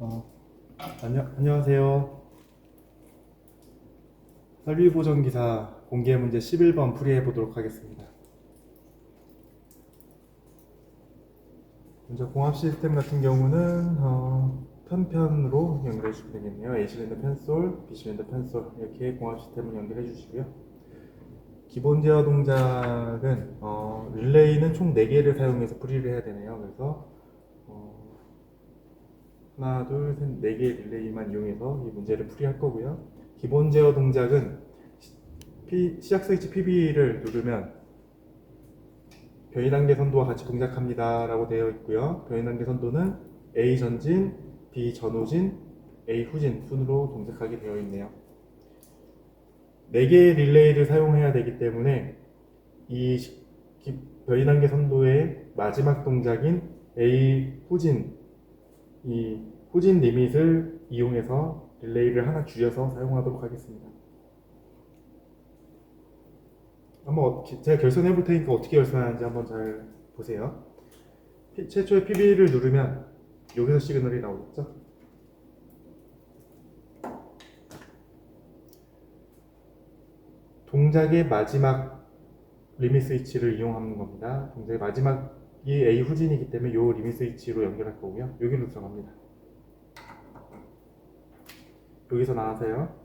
어, 안녕, 안녕하세요. 설비보정기사 공개 문제 11번 풀이해 보도록 하겠습니다. 먼저 공합 시스템 같은 경우는 어, 편편으로 연결해 주시면 되겠네요. A 실린더 편솔, B 실린더 편솔 이렇게 공합 시스템을 연결해 주시고요. 기본 제어 동작은 어, 릴레이는 총 4개를 사용해서 풀이를 해야 되네요. 그래서 어, 하나, 둘, 셋, 네 개의 릴레이만 이용해서 이 문제를 풀이할 거고요. 기본 제어 동작은 시- P- 시작 스위치 PB를 누르면 변이 단계 선도와 같이 동작합니다 라고 되어 있고요. 변이 단계 선도는 A 전진, B 전후진, A 후진 순으로 동작하게 되어 있네요. 4개의 릴레이를 사용해야 되기 때문에 이 변이 단계 선도의 마지막 동작인 A 후진 이 후진 리밋을 이용해서 릴레이를 하나 줄여서 사용하도록 하겠습니다. 한번 어- 제가 결선해 볼 테니까 어떻게 결선하는지 한번 잘 보세요. 피- 최초의 PB를 누르면 여기서 시그널이 나오겠죠? 동작의 마지막 리밋 스위치를 이용하는 겁니다. 동작의 마지막 이 A 후진이기 때문에 이 리밋 스위치로 연결할 거고요. 여기로 들어갑니다. 여기서.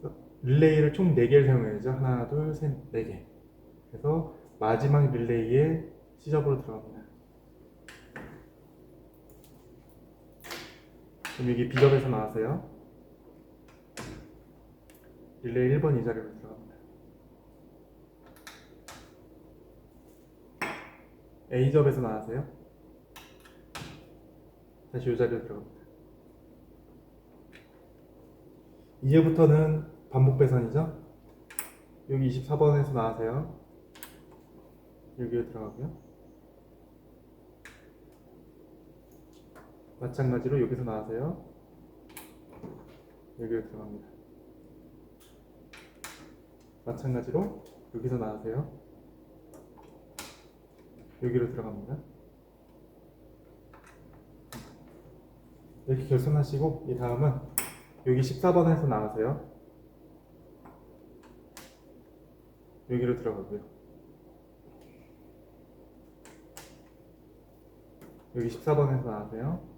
그래서 릴레이를 총 4개를 사용해야죠. 하나, 둘, 셋, 4개. 그래서 마지막 릴레이에 시접으로 들어갑니다. 그럼 여기 B접에서 나와서요. 릴레이 1번 이 자리로 들어갑니다. A접에서 나와서요. 다시 이 자리로 들어갑니다. 이제부터는 반복 배선이죠. 여기 24번에서 나와서요. 여기로 들어가고요. 마찬가지로 여기서 나와서요. 여기로 들어갑니다. 마찬가지로 여기서 나와서요. 여기로 들어갑니다. 이렇게 결선하시고 이 다음은 여기 14번에서 나와서요. 여기로 들어가고요. 여기 14번에서 나와서요.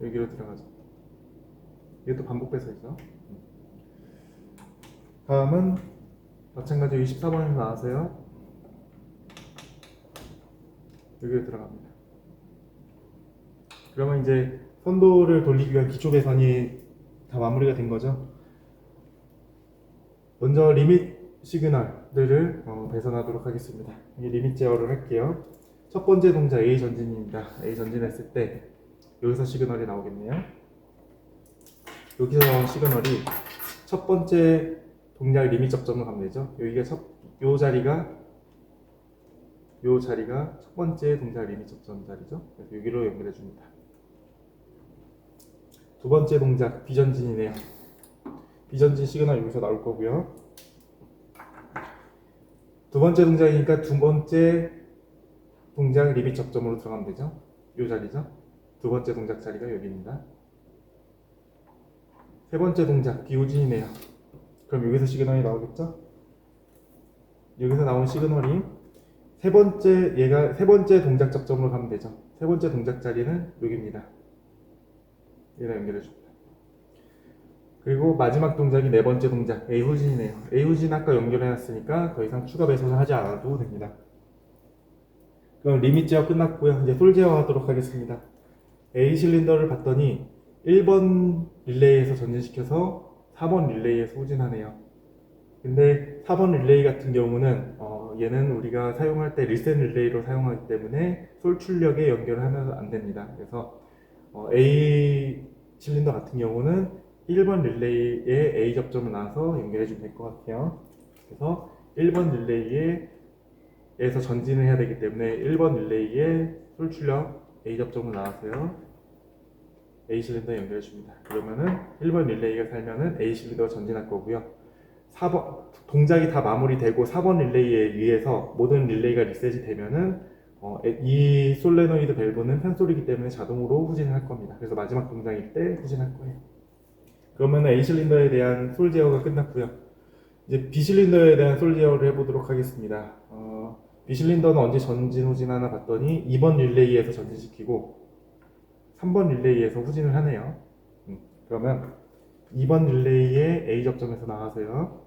여기로 들어가죠. 또 반복 배서이죠. 다음은 마찬가지로 24번에서 나와서요. 여기로 들어갑니다. 그러면 이제 선도를 돌리기 위한 기초 배선이 다 마무리가 된 거죠. 먼저 리밋 시그널들을 어, 배선하도록 하겠습니다. 이 리밋 제어를 할게요. 첫 번째 동작 A 전진입니다. A 전진했을 때 여기서 시그널이 나오겠네요. 여기서 나온 시그널이 첫 번째 동작 리밋 접점을 가면 되죠. 여기가 첫, 요 자리가 요 자리가 첫 번째 동작 리밋 접점 자리죠. 그래서 여기로 연결해 줍니다. 두 번째 동작 비전진이네요. 비전진 시그널 여기서 나올 거고요. 두 번째 동작이니까 두 번째 동작 리밋 접점으로 들어가면 되죠. 요 자리죠. 두 번째 동작 자리가 여기입니다. 세 번째 동작 비후진이네요. 그럼 여기서 시그널이 나오겠죠? 여기서 나온 시그널이 세 번째 얘가 세 번째 동작 접점으로 가면 되죠. 세 번째 동작 자리는 여기입니다. 얘랑 연결해 줍니다. 그리고 마지막 동작이 네 번째 동작 A 후진이네요. A 후진 아까 연결해 놨으니까 더 이상 추가 배선을 하지 않아도 됩니다. 그럼 리밋 제어 끝났고요. 이제 솔 제어 하도록 하겠습니다. A 실린더를 봤더니 1번 릴레이에서 전진시켜서 4번 릴레이에서 후진하네요. 근데 4번 릴레이 같은 경우는 어, 얘는 우리가 사용할 때 리셋 릴레이로 사용하기 때문에 솔 출력에 연결하면 안 됩니다. 그래서 어, A 실린더 같은 경우는 1번 릴레이에 A 접점을 놔서 연결해 주면 될 것 같아요. 그래서 1번 릴레이에서 전진을 해야 되기 때문에 1번 릴레이에 솔 출력 A 접점을 나왔어요. A 실린더 연결해 줍니다. 그러면은 1번 릴레이가 살면은 A 실린더가 전진할 거고요. 4번 동작이 다 마무리되고 4번 릴레이에 의해서 모든 릴레이가 리셋이 되면은 어, 에- 이 솔레노이드 밸브는 편솔이기 때문에 자동으로 후진을 할 겁니다. 그래서 마지막 동작일 때 후진할 거예요. 그러면 A 실린더에 대한 솔 제어가 끝났고요. 이제 B 실린더에 대한 솔 제어를 해보도록 하겠습니다. 어, B 실린더는 언제 전진 후진하나 봤더니 2번 릴레이에서 전진시키고 3번 릴레이에서 후진을 하네요. 음, 그러면 2번 릴레이에 A 접점에서 나가서요.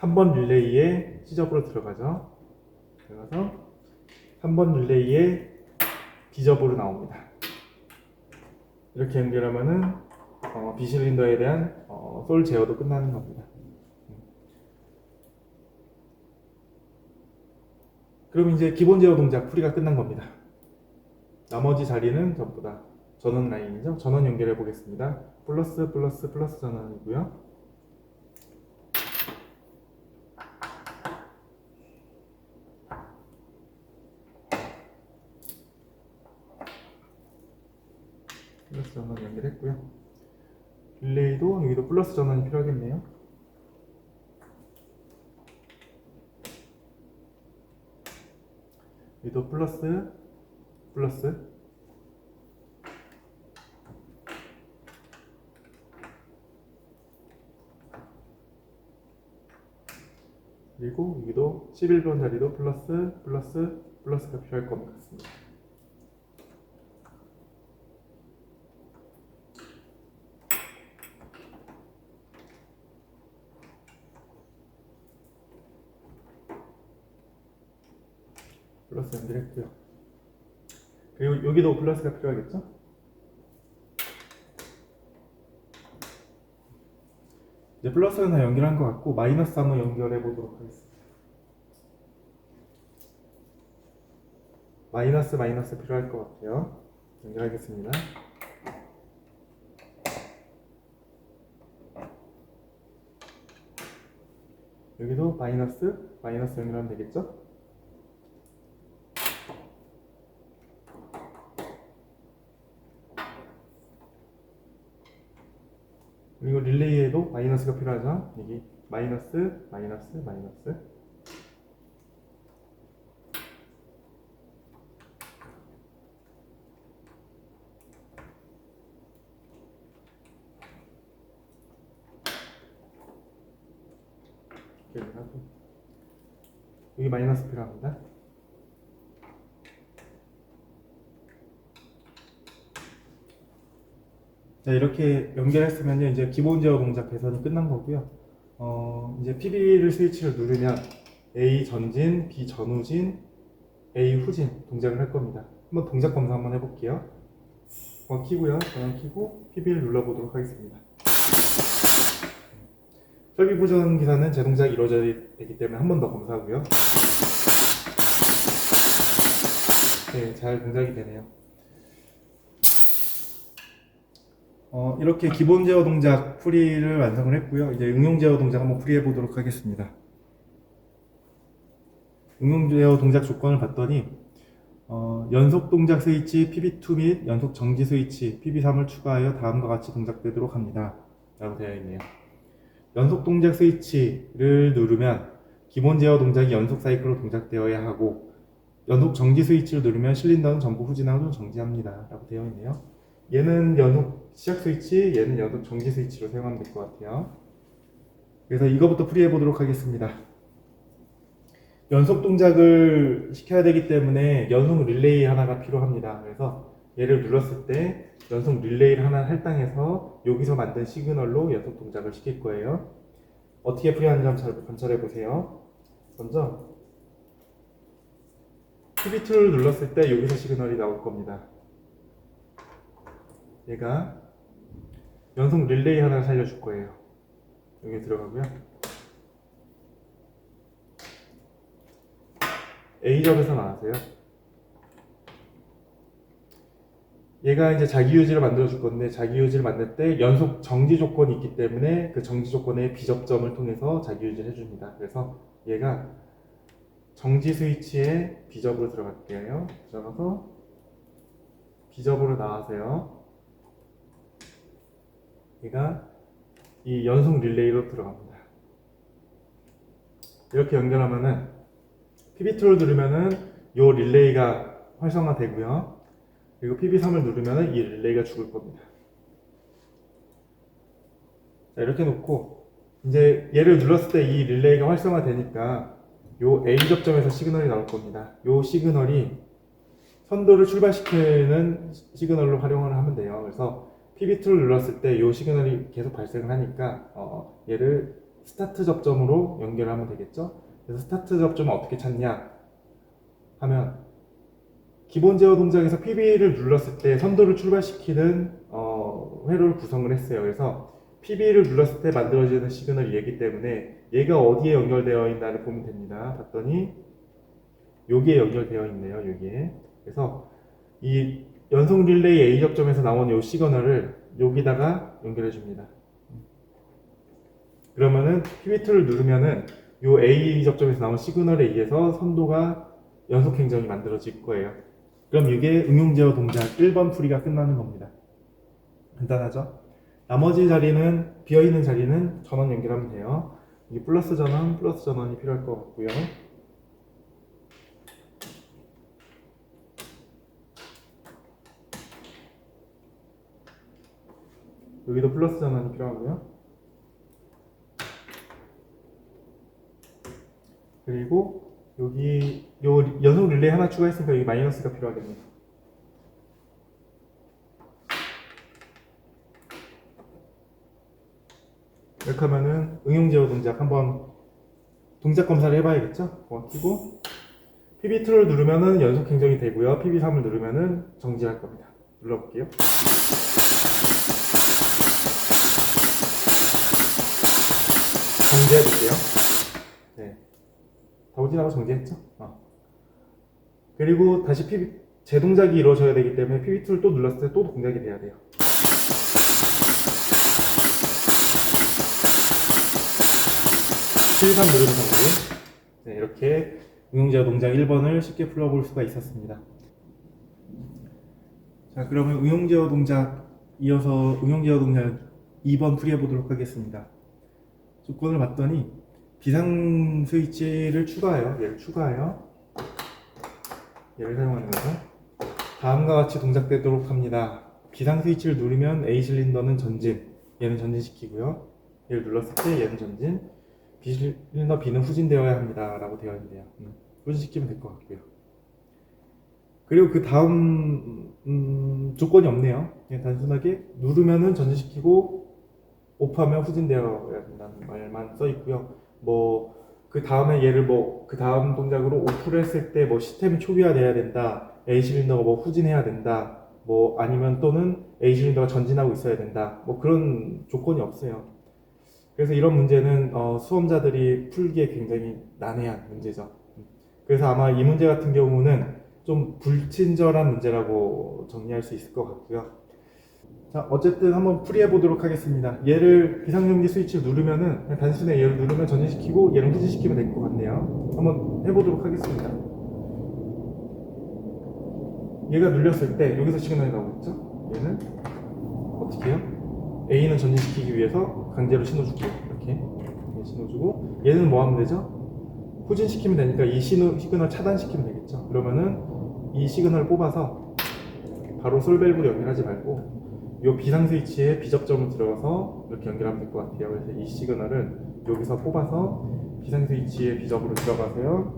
3번 릴레이에 C 접으로 들어가죠. 들어가서 3번 릴레이에 B 접으로 나옵니다. 이렇게 연결하면은 어, B 실린더에 대한 어, 솔 제어도 끝나는 겁니다. 그럼 이제 기본 제어 동작 풀이가 끝난 겁니다. 나머지 자리는 전부 다 전원 라인이죠. 전원 연결해 보겠습니다. 플러스 플러스 플러스 전원이고요. 플러스 전원 연결했고요. 릴레이도 여기도 플러스 전원이 필요하겠네요. 여기도 플러스 플러스 그리고 여기도 11번 자리도 플러스 플러스 플러스가 필요할 것 같습니다. 플러스 연결했고요. 그리고 여기도 플러스가 필요하겠죠? 이제 플러스는 다 연결한 것 같고 마이너스 한번 연결해 보도록 하겠습니다. 마이너스 마이너스 필요할 것 같아요. 연결하겠습니다. 여기도 마이너스 마이너스 연결하면 되겠죠? 그리고 릴레이에도 마이너스가 필요하죠. 여기 마이너스, 마이너스, 마이너스. 여기 마이너스 필요합니다. 자, 이렇게 연결했으면 이제 기본 제어 동작 배선이 끝난 거고요. 어, 이제 PB를 스위치를 누르면 A 전진, B 전후진, A 후진 동작을 할 겁니다. 한번 동작 검사 한번 해볼게요. 어, 키고요. 전원 키고 PB를 눌러보도록 하겠습니다. 설비 보전 기사는 제 동작이 이루어져야 되기 때문에 한 번 더 검사하고요. 네, 잘 동작이 되네요. 어, 이렇게 기본 제어 동작 풀이를 완성을 했고요. 이제 응용 제어 동작 한번 풀이해 보도록 하겠습니다. 응용 제어 동작 조건을 봤더니 어, 연속 동작 스위치 PB2 및 연속 정지 스위치 PB3을 추가하여 다음과 같이 동작되도록 합니다. 라고 되어 있네요. 연속 동작 스위치를 누르면 기본 제어 동작이 연속 사이클로 동작되어야 하고 연속 정지 스위치를 누르면 실린더는 전부 후진하고 정지합니다. 라고 되어 있네요. 얘는 연속 시작 스위치, 얘는 연속 정지 스위치로 사용하면 될 것 같아요. 그래서 이거부터 풀이해 보도록 하겠습니다. 연속 동작을 시켜야 되기 때문에 연속 릴레이 하나가 필요합니다. 그래서 얘를 눌렀을 때 연속 릴레이를 하나 할당해서 여기서 만든 시그널로 연속 동작을 시킬 거예요. 어떻게 풀이하는지 한번 잘 관찰해 보세요. 먼저 PB2를 눌렀을 때 여기서 시그널이 나올 겁니다. 얘가 연속 릴레이 하나 살려줄 거예요. 여기 들어가고요. A점에서 나왔어요. 얘가 이제 자기 유지를 만들어 줄 건데 자기 유지를 만들 때 연속 정지 조건이 있기 때문에 그 정지 조건의 비접점을 통해서 자기 유지를 해줍니다. 그래서 얘가 정지 스위치에 비접으로 들어갈게요. 들어가서 비접으로 나와서요. 얘가 이 연속 릴레이로 들어갑니다. 이렇게 연결하면은 PB2를 누르면은 요 릴레이가 활성화되고요. 그리고 PB3을 누르면은 이 릴레이가 죽을 겁니다. 자, 이렇게 놓고 이제 얘를 눌렀을 때 이 릴레이가 활성화되니까 요 A 접점에서 시그널이 나올 겁니다. 요 시그널이 선도를 출발시키는 시그널로 활용을 하면 돼요. 그래서 PB2를 눌렀을 때요 시그널이 계속 발생을 하니까 어, 얘를 스타트 접점으로 연결하면 되겠죠. 그래서 스타트 접점을 어떻게 찾냐 하면 기본 제어 동작에서 PB를 눌렀을 때 선도를 출발시키는 어, 회로를 구성을 했어요. 그래서 PB를 눌렀을 때 만들어지는 시그널이 얘기 때문에 얘가 어디에 연결되어 있나를 보면 됩니다. 봤더니 여기에 연결되어 있네요. 여기에. 그래서 이 연속 릴레이 A 접점에서 나온 이 시그널을 여기다가 연결해 줍니다. 그러면은 PB2를 누르면은 이 A 접점에서 나온 시그널에 의해서 선도가 연속 행정이 만들어질 거예요. 그럼 이게 응용 제어 동작 1번 풀이가 끝나는 겁니다. 간단하죠? 나머지 자리는 비어 있는 자리는 전원 연결하면 돼요. 이게 플러스 전원, 플러스 전원이 필요할 것 같고요. 여기도 플러스 전원이 필요하고요. 그리고 여기 요 연속 릴레이 하나 추가했으니까 여기 마이너스가 필요하겠네요. 이렇게 하면은 응용 제어 동작 한번 동작 검사를 해봐야겠죠? 그거 끼고 PB2를 누르면은 연속 행정이 되고요. PB3을 누르면은 정지할 겁니다. 눌러볼게요. 정지해 볼게요. 네. 다우진하고 정지했죠? 어. 그리고 다시 PB, 재동작이 이루어져야 되기 때문에 PB2를 또 눌렀을 때 또 동작이 돼야 돼요. 실감 누르는 상태. 네, 이렇게 응용자 동작 1번을 쉽게 풀어볼 수가 있었습니다. 자, 그러면 응용제어 동작 이어서 응용제어 동작 2번 풀이해 보도록 하겠습니다. 조건을 봤더니 비상 스위치를 추가해요. 얘를 추가해요. 얘를 사용하는 거죠. 다음과 같이 동작되도록 합니다. 비상 스위치를 누르면 A 실린더는 전진, 얘는 전진시키고요. 얘를 눌렀을 때 얘는 전진, B 실린더 B는 후진되어야 합니다. 라고 되어 있네요. 음, 후진시키면 될 것 같고요. 그리고 그 다음 음, 조건이 없네요. 그냥 단순하게 누르면은 전진시키고 오프하면 후진되어야 된다는 말만 써 있고요. 뭐 그 다음에 얘를 뭐 그 다음 동작으로 오프를 했을 때 뭐 시스템이 초기화돼야 된다. A 실린더가 뭐 후진해야 된다. 뭐 아니면 또는 A 실린더가 전진하고 있어야 된다. 뭐 그런 조건이 없어요. 그래서 이런 문제는 어, 수험자들이 풀기에 굉장히 난해한 문제죠. 그래서 아마 이 문제 같은 경우는 좀 불친절한 문제라고 정리할 수 있을 것 같고요. 자, 어쨌든 한번 풀이해 보도록 하겠습니다. 얘를 비상용기 스위치를 누르면은 단순히 얘를 누르면 전진시키고 얘를 후진시키면 될 것 같네요. 한번 해보도록 하겠습니다. 얘가 눌렸을 때 여기서 시그널이 나오고 있죠? 얘는 어떻게 해요? A는 전진시키기 위해서 강제로 신호 줄게요. 이렇게 이렇게 신호 주고 얘는 뭐 하면 되죠? 후진시키면 되니까 이 신호, 시그널 차단시키면 되겠죠. 그러면은 이 시그널을 뽑아서 바로 솔밸브로 연결하지 말고 이 비상 스위치에 비접점을 들어가서 이렇게 연결하면 될 것 같아요. 그래서 이 시그널을 여기서 뽑아서 비상 스위치에 비접으로 들어가세요.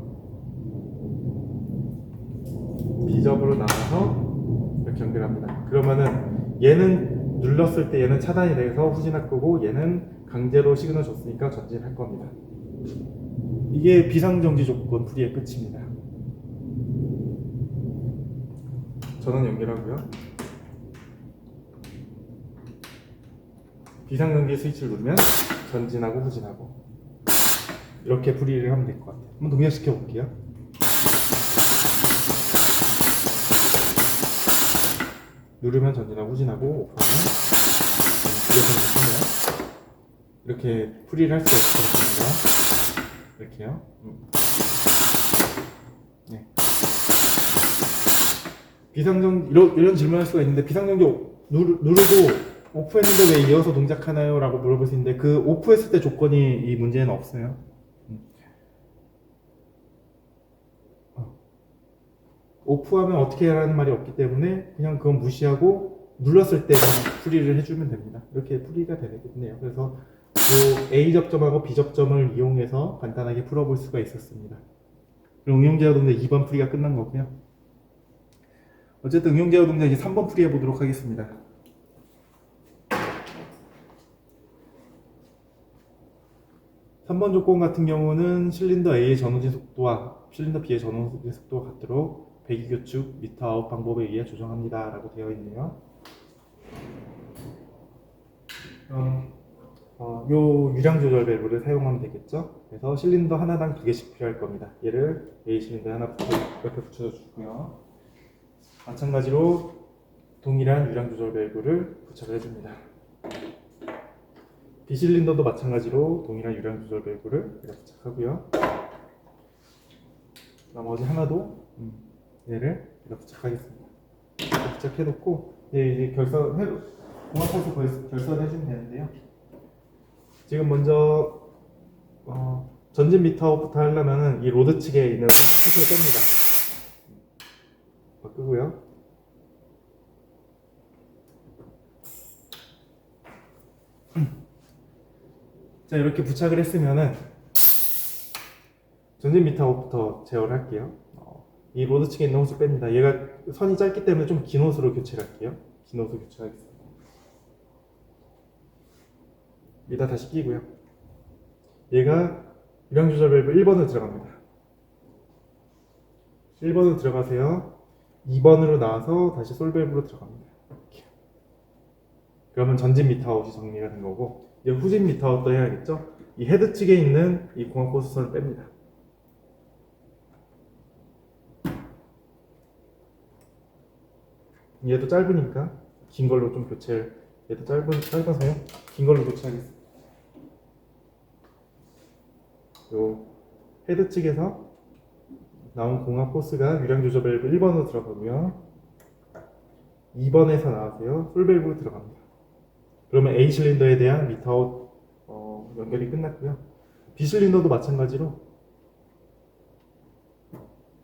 비접으로 나와서 이렇게 연결합니다. 그러면은 얘는 눌렀을 때 얘는 차단이 돼서 후진할 거고 얘는 강제로 시그널 줬으니까 전진할 겁니다. 이게 비상정지 조건 풀이의 끝입니다. 전원 연결하고요. 비상전기 스위치를 누르면 전진하고 후진하고 이렇게 풀이를 하면 될 것 같아요. 한번 동작시켜 볼게요. 누르면 전진하고 후진하고 오프하면 뒤에서 이렇게 이렇게 풀이를 할것 같습니다. 이렇게요. 음. 네. 비상정 이런 이런 질문할 수가 있는데 비상정지 누르, 누르고 오프했는데 왜 이어서 동작하나요? 라고 있는데 그 오프했을 때 조건이 이 문제는 없어요. 음. 어. 오프하면 어떻게 해라는 말이 없기 때문에 그냥 그건 무시하고 눌렀을 때만 풀이를 해주면 됩니다. 이렇게 풀이가 되겠네요. 그래서 이 A 접점하고 B 접점을 이용해서 간단하게 풀어볼 수가 있었습니다. 그럼 응용제어 동작 2번 풀이가 끝난 거고요. 어쨌든 응용제어 동작 이제 3번 풀이해 보도록 하겠습니다. 3번 조건 같은 경우는 실린더 A의 전후진 속도와 실린더 B의 전후진 속도가 같도록 배기교축 미터 아웃 방법에 의해 조정합니다. 라고 되어 있네요. 그럼 어, 요 유량 조절 밸브를 사용하면 되겠죠? 그래서 실린더 하나당 두 개씩 필요할 겁니다. 얘를 A 실린더에 하나 붙여, 옆에 붙여줘 주고요. 마찬가지로 동일한 유량 조절 밸브를 부착을 해줍니다. 비실린더도 마찬가지로 동일한 유량 조절 밸브를 이렇게 부착하고요. 나머지 하나도 음, 얘를 이렇게 부착하겠습니다. 이렇게 부착해놓고 얘 이제 결선 해 공합해서 결- 결선해주면 되는데요. 지금 먼저 어, 전진 미터부터 하려면은 이 로드 측에 있는 컷을 뺍니다. 바꾸고요. 자 이렇게 부착을 했으면은 전진 미터부터 제어를 할게요. 어, 이 로드 측에 있는 호스 뺍니다. 얘가 선이 짧기 때문에 좀 긴 호스로 교체를 할게요. 긴 호스 교체하겠습니다. 여기다 다시 끼고요. 얘가 유량 조절 밸브 1번으로 들어갑니다. 1번으로 들어가세요. 2번으로 나와서 다시 솔 밸브로 들어갑니다. 이렇게. 그러면 전진 미터 아웃이 정리가 된 거고 이제 후진 미터아웃도 해야겠죠? 이 헤드 측에 있는 이 공합 호스선을 뺍니다. 얘도 짧으니까 긴 걸로 좀 교체를 얘도 짧은 짧아서요 긴 걸로 교체하겠습니다. 요 헤드 측에서 나온 공합 포스가 유량 조절 밸브 1번으로 들어가고요. 2번에서 나와서요. 풀 밸브로 들어갑니다. 그러면 A 실린더에 대한 미터아웃 어, 연결이 끝났고요. B 실린더도 마찬가지로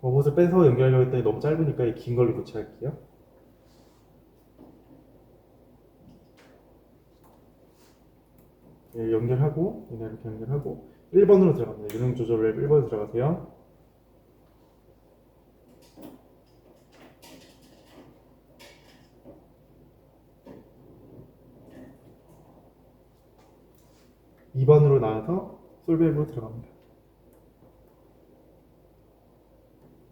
버봇을 빼서 연결하려고 했더니 너무 짧으니까 이 긴 걸로 교체할게요. 예, 연결하고 이렇게 연결하고 1번으로 들어갑니다. 유능 조절 랩 1번으로 들어가세요. 이번으로 나와서 솔밸브로 들어갑니다.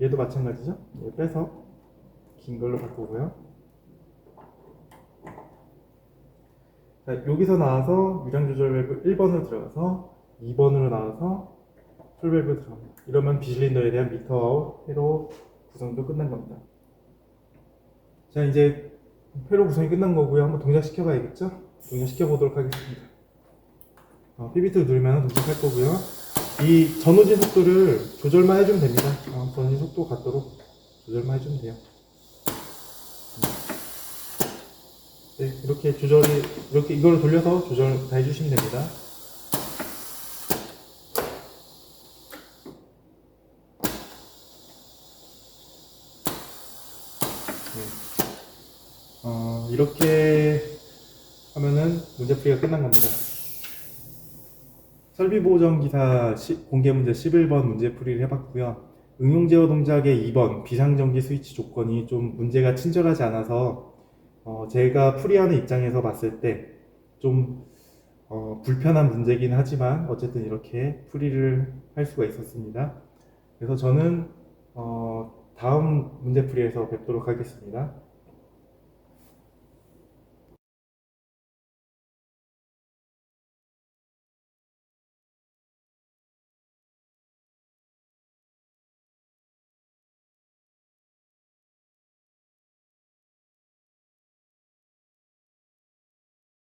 얘도 마찬가지죠? 얘 빼서 긴 걸로 바꾸고요. 자, 여기서 나와서 유량 조절 밸브 1번으로 들어가서 2번으로 나와서 풀밸브 들어갑니다. 이러면 비실린더에 대한 미터 회로 구성도 끝난 겁니다. 자 이제 회로 구성이 끝난 거고요. 한번 동작시켜 봐야겠죠? 동작시켜 보도록 하겠습니다. 어, PBT 누르면 동작할 거고요. 이 전후진 속도를 조절만 해주면 됩니다. 어, 전후진 속도 같도록 조절만 해주면 돼요. 네, 이렇게 조절이 이렇게 이걸 돌려서 조절 다 해주시면 됩니다. 네. 어, 이렇게 하면은 문제풀이가 끝난 겁니다. 설비보정 기사 시- 공개 문제 11번 문제풀이를 해봤고요. 응용제어 동작의 2번 비상전기 스위치 조건이 좀 문제가 친절하지 않아서 어, 제가 풀이하는 입장에서 봤을 때좀 어, 불편한 문제긴 하지만 어쨌든 이렇게 풀이를 할 수가 있었습니다. 그래서 저는 어, 다음 문제풀이에서 뵙도록 하겠습니다.